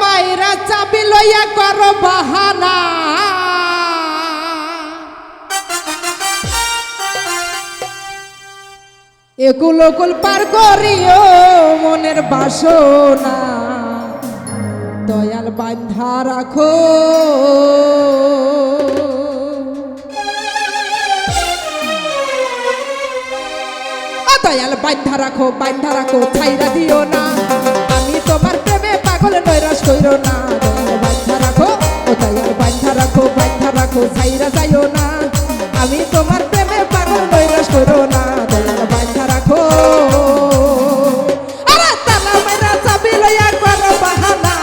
মাইরা চাবি লইয়া বাহানা। একুল ওকুল পার করিও মনের বাসনা। দয়াল বান্ধা রাখো। দয়াল বান্ধা রাখো বান্ধা রাখো ছাইরা দিও না। আমি তোমার পাগল নৈরাশ কইরো না। বান্ধা রাখো ও দয়াল বান্ধা রাখো বান্ধা রাখো, ছাইরা যাইও না। আমি তোমার প্রেমে পাগল নৈরাশ কইরো না। দয়াল বান্ধা রাখো। আরে তালা মেরা বাহানা।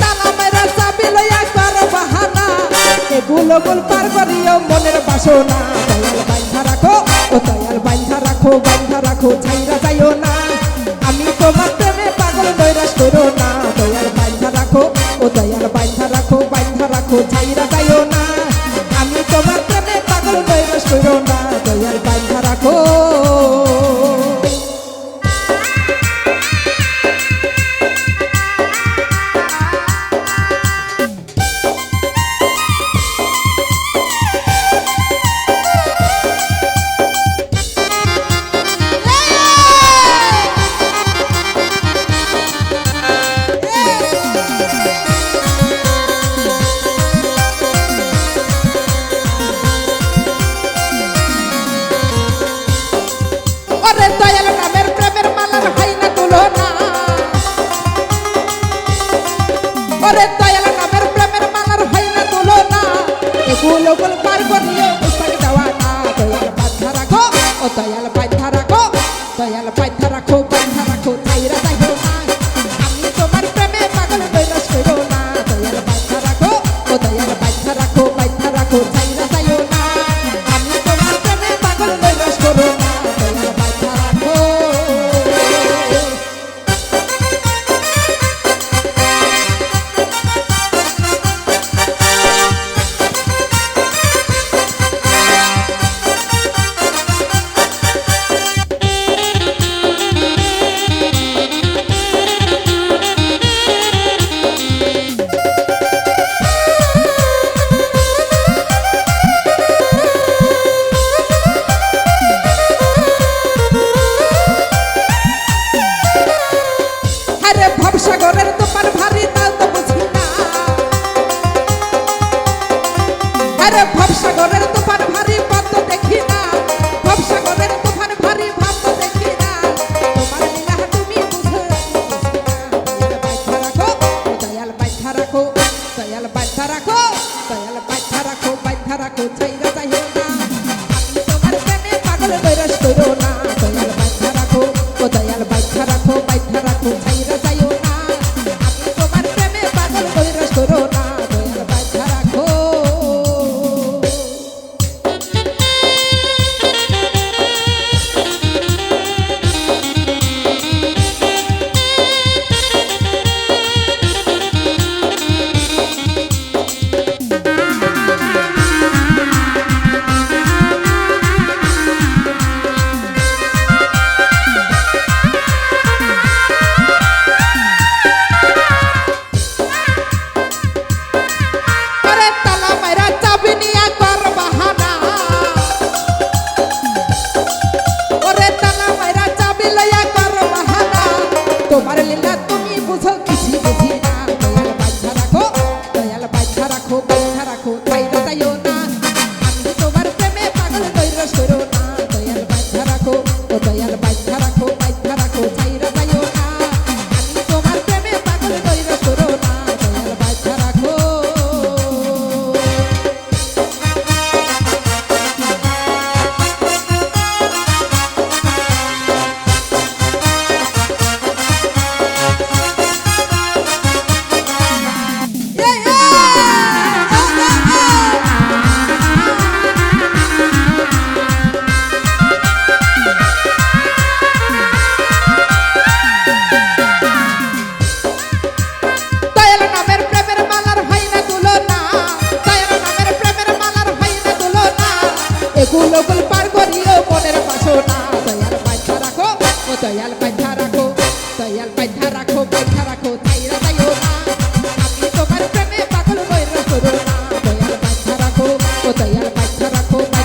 তালা মেরা চাবি লইয়া করো বাহানা। এগুলো গোল পার করিও মনের বাসনা। দয়াল বাইন্ধা রাখো ও দয়াল বাইন্ধা রাখো বাইন্ধা রাখো, ছাইরা যাইও না। বাইন্ধা রাখো ছাইরা যাইও না আমি লোকল পার করিয়া তারা কোথায় রাখো পাইকা রাখো চাই দয়াল বাধ্যা রাখো দয়াল বাধ্যা রাখো বাধ্যা রাখো ছাইরা যাইও না। আমি তোমার প্রেমে পাগল বইরা করো না। দয়াল বাধ্যা রাখো, ও দয়াল বাধ্যা রাখো।